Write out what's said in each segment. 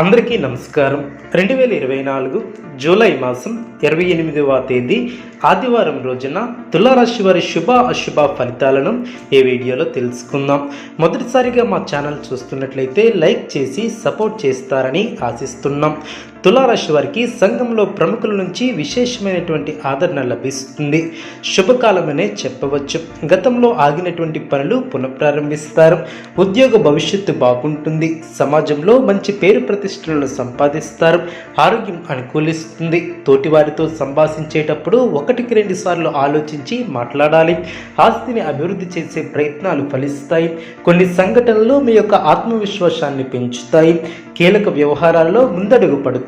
అందరికీ నమస్కారం. రెండు వేల ఇరవై నాలుగు జూలై మాసం ఇరవై ఎనిమిదవ తేదీ ఆదివారం రోజున తులారాశి వారి శుభ అశుభ ఫలితాలను ఈ వీడియోలో తెలుసుకుందాం. మొదటిసారిగా మా ఛానల్ చూస్తున్నట్లయితే లైక్ చేసి సపోర్ట్ చేస్తారని ఆశిస్తున్నాం. తులారాశి వారికి సంఘంలో ప్రముఖుల నుంచి విశేషమైనటువంటి ఆదరణ లభిస్తుంది. శుభకాలమనే చెప్పవచ్చు. గతంలో ఆగినటువంటి పనులు పునఃప్రారంభిస్తారు. ఉద్యోగ భవిష్యత్తు బాగుంటుంది. సమాజంలో మంచి పేరు ప్రతిష్టలను సంపాదిస్తారు. ఆరోగ్యం అనుకూలిస్తుంది. తోటివారితో సంభాషించేటప్పుడు ఒకటికి రెండు సార్లు ఆలోచించి మాట్లాడాలి. ఆస్తిని అభివృద్ధి చేసే ప్రయత్నాలు ఫలిస్తాయి. కొన్ని సంఘటనలు మీ యొక్క ఆత్మవిశ్వాసాన్ని పెంచుతాయి. కీలక వ్యవహారాల్లో ముందడుగు పడుతుంది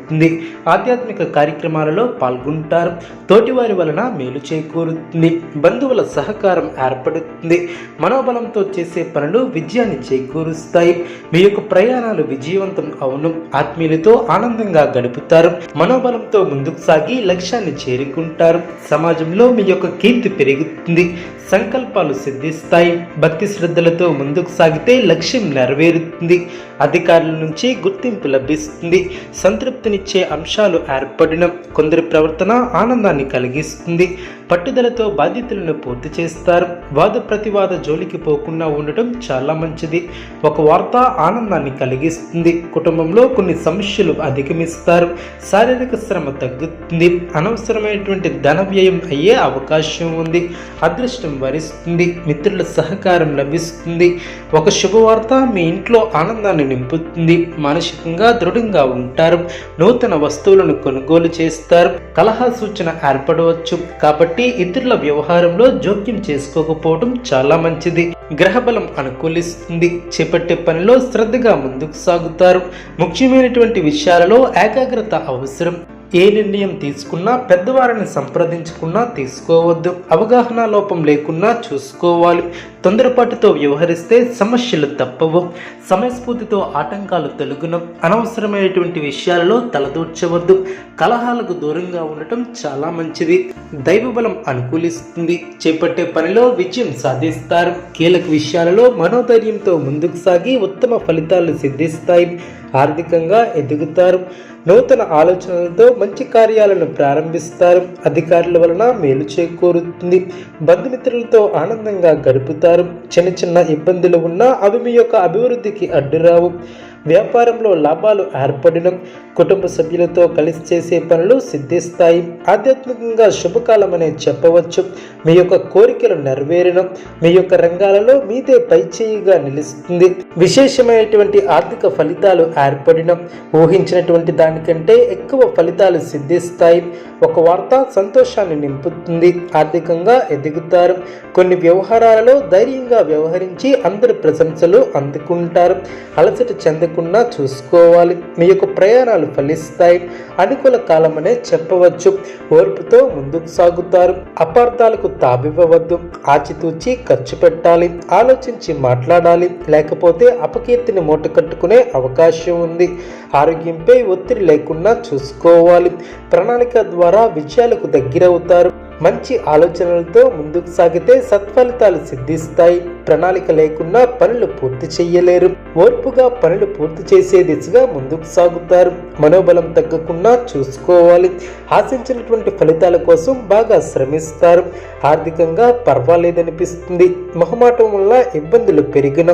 ఆధ్యాత్మిక కార్యక్రమాలలో పాల్గొంటారు. తోటివారి వలన మేలు చేకూరుతుంది. బంధువుల సహకారం ఏర్పడుతుంది. మనోబలంతో చేసే పనులు విజయాన్ని చేకూరుస్తాయి. మీ యొక్క ప్రయాణాలు విజయవంతం అవును. ఆత్మీయులతో ఆనందంగా గడుపుతారు. మనోబలంతో ముందుకు సాగి లక్ష్యాన్ని చేరుకుంటారు. సమాజంలో మీ యొక్క కీర్తి పెరుగుతుంది. సంకల్పాలు సిద్ధిస్తాయి. భక్తి శ్రద్ధలతో ముందుకు సాగితే లక్ష్యం నెరవేరుతుంది. అధికారుల నుంచి గుర్తింపు లభిస్తుంది. సంతృప్తినిచ్చే అంశాలు ఏర్పడిన కొందరి ప్రవర్తన ఆనందాన్ని కలిగిస్తుంది. పట్టుదలతో బాధ్యతలను పూర్తి చేస్తారు. వాద ప్రతివాద జోలికి పోకుండా ఉండటం చాలా మంచిది. ఒక వార్త ఆనందాన్ని కలిగిస్తుంది. కుటుంబంలో కొన్ని సమస్యలు అధిగమిస్తారు. శారీరక శ్రమ తగ్గుతుంది. అనవసరమైనటువంటి ధన వ్యయం అయ్యే అవకాశం ఉంది. అదృష్టం వరిస్తుంది. మిత్రుల సహకారం లభిస్తుంది. ఒక శుభవార్త మీ ఇంట్లో ఆనందాన్ని నింపుతుంది. మానసికంగా దృఢంగా ఉంటారు. నూతన వస్తువులను కొనుగోలు చేస్తారు. కలహ సూచన ఏర్పడవచ్చు. కాబట్టి ఇతరుల వ్యవహారంలో జోక్యం చేసుకోకపోవడం చాలా మంచిది. గ్రహబలం అనుకూలిస్తుంది. చేపట్టే పనిలో శ్రద్ధగా ముందుకు సాగుతారు. ముఖ్యమైనటువంటి విషయాలలో ఏకాగ్రత అవసరం. ఏ నిర్ణయం తీసుకున్నా పెద్దవారిని సంప్రదించుకున్నా తీసుకోవద్దు. అవగాహన లోపం లేకున్నా చూసుకోవాలి. తొందరపాటుతో వ్యవహరిస్తే సమస్యలు తప్పవు. సమయస్ఫూర్తితో ఆటంకాలు తొలగును. అనవసరమైనటువంటి విషయాలలో తలదూర్చవద్దు. కలహాలకు దూరంగా ఉండటం చాలా మంచిది. దైవబలం అనుకూలిస్తుంది. చేపట్టే పనిలో విజయం సాధిస్తారు. కీలక విషయాలలో మనోధైర్యంతో ముందుకు సాగి ఉత్తమ ఫలితాలు సిద్ధిస్తాయి. ఆర్థికంగా ఎదుగుతారు. నూతన ఆలోచనలతో మంచి కార్యాలను ప్రారంభిస్తారు. అధికారుల వలన మేలు చేకూరుతుంది. బంధుమిత్రులతో ఆనందంగా గడుపుతారు. చిన్న చిన్న ఇబ్బందులు ఉన్నా అవి మీ యొక్క అభివృద్ధికి అడ్డురావు. వ్యాపారంలో లాభాలు ఏర్పడడం కుటుంబ సభ్యులతో కలిసి చేసే పనులు సిద్ధిస్తాయి. ఆధ్యాత్మికంగా శుభకాలం అనే చెప్పవచ్చు. మీ యొక్క కోరికలు నెరవేరడం మీ యొక్క రంగాలలో మీదే పైచేయిగా నిలుస్తుంది. విశేషమైనటువంటి ఆర్థిక ఫలితాలు ఏర్పడడం ఊహించినటువంటి దానికంటే ఎక్కువ ఫలితాలు సిద్ధిస్తాయి. ఒక వార్త సంతోషాన్ని నింపుతుంది. ఆర్థికంగా ఎదుగుతారు. కొన్ని వ్యవహారాలలో ధైర్యంగా వ్యవహరించి అందరి ప్రశంసలు అందుకుంటారు. అలసట చెంద చెందకుండా చూసుకోవాలి. మీ యొక్క ప్రయాణాలు ఫలిస్తాయి. అనుకూల కాలమనే చెప్పవచ్చు. ఓర్పుతో ముందుకు సాగుతారు. అపార్థాలకు తావివ్వవద్దు. ఆచితూచి ఖర్చు పెట్టాలి. ఆలోచించి మాట్లాడాలి. లేకపోతే అపకీర్తిని మూట కట్టుకునే అవకాశం ఉంది. ఆరోగ్యంపై ఒత్తిడి లేకుండా చూసుకోవాలి. ప్రణాళిక ద్వారా విజయాలకు దగ్గరవుతారు. మంచి ఆలోచనలతో ముందుకు సాగితే సత్ఫలితాలు సిద్ధిస్తాయి. ప్రణాళిక లేకుండా పనులు పూర్తి చేయలేరు ఓర్పుగా పనులు పూర్తి చేసే దిశగా ముందుకు సాగుతారు. మనోబలం తగ్గకుండా చూసుకోవాలి. ఆశించినటువంటి ఫలితాల కోసం బాగా శ్రమిస్తారు. ఆర్థికంగా పర్వాలేదనిపిస్తుంది. మొహమాటం వల్ల ఇబ్బందులు పెరిగిన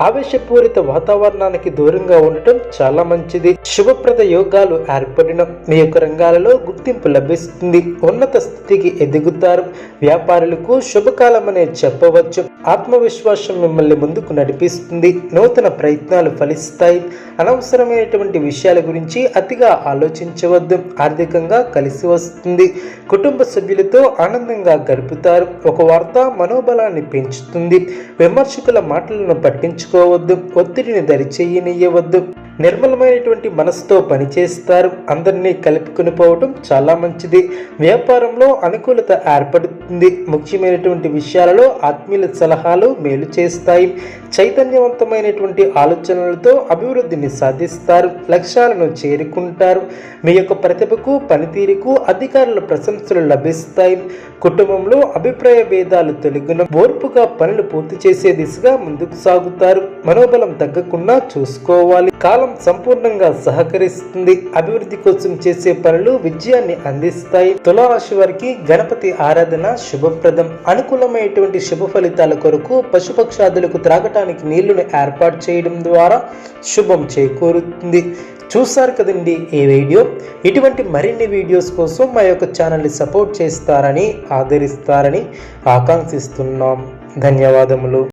ఆవేశపూరిత వాతావరణానికి దూరంగా ఉండటం చాలా మంచిది. శుభప్రద యోగాలు ఏర్పడిన మీ యొక్క రంగాలలో గుర్తింపు లభిస్తుంది. ఉన్నత స్థితికి ఎదుగుతారు. వ్యాపారులకు శుభకాలమనే చెప్పవచ్చు. ఆత్మవిశ్వాసం మిమ్మల్ని ముందుకు నడిపిస్తుంది. నూతన ప్రయత్నాలు ఫలిస్తాయి. అనవసరమైనటువంటి విషయాల గురించి అతిగా ఆలోచించవద్దు. ఆర్థికంగా కలిసి వస్తుంది. కుటుంబ సభ్యులతో ఆనందంగా గడుపుతారు. ఒక వార్త మనోబలాన్ని పెంచుతుంది. విమర్శకుల మాటలను పట్టించు పట్టించుకోవద్దు ఒత్తిడిని దరిచేయనియ్యవద్దు. నిర్మలమైనటువంటి మనసుతో పనిచేస్తారు. అందరినీ కలుపుకుని పోవటం చాలా మంచిది. వ్యాపారంలో అనుకూలత ఏర్పడుతుంది. ముఖ్యమైనటువంటి విషయాలలో ఆత్మీయుల సలహాలు మేలు చేస్తాయి. చైతన్యవంతమైనటువంటి ఆలోచనలతో అభివృద్ధిని సాధిస్తారు. లక్ష్యాలను చేరుకుంటారు. మీ యొక్క ప్రతిభకు పనితీరుకు అధికారుల ప్రశంసలు లభిస్తాయి. కుటుంబంలో అభిప్రాయ భేదాలు తొలగిన ఓర్పుగా పనులు పూర్తి చేసే దిశగా ముందుకు సాగుతారు. మనోబలం తగ్గకుండా చూసుకోవాలి. కాలం సంపూర్ణంగా సహకరిస్తుంది. అభివృద్ధి కోసం చేసే పనులు విజయాన్ని అందిస్తాయి. తులారాశి వారికి గణపతి ఆరాధన శుభప్రదం. అనుకూలమైనటువంటి శుభ ఫలితాల కొరకు పశుపక్షాదులకు త్రాగటానికి నీళ్ళను ఏర్పాటు చేయడం ద్వారా శుభం చేకూరుతుంది. చూసారు కదండి ఈ వీడియో? ఇటువంటి మరిన్ని వీడియోస్ కోసం మా యొక్క ఛానల్ని సపోర్ట్ చేస్తారని ఆదరిస్తారని ఆకాంక్షిస్తున్నాం. ధన్యవాదములు.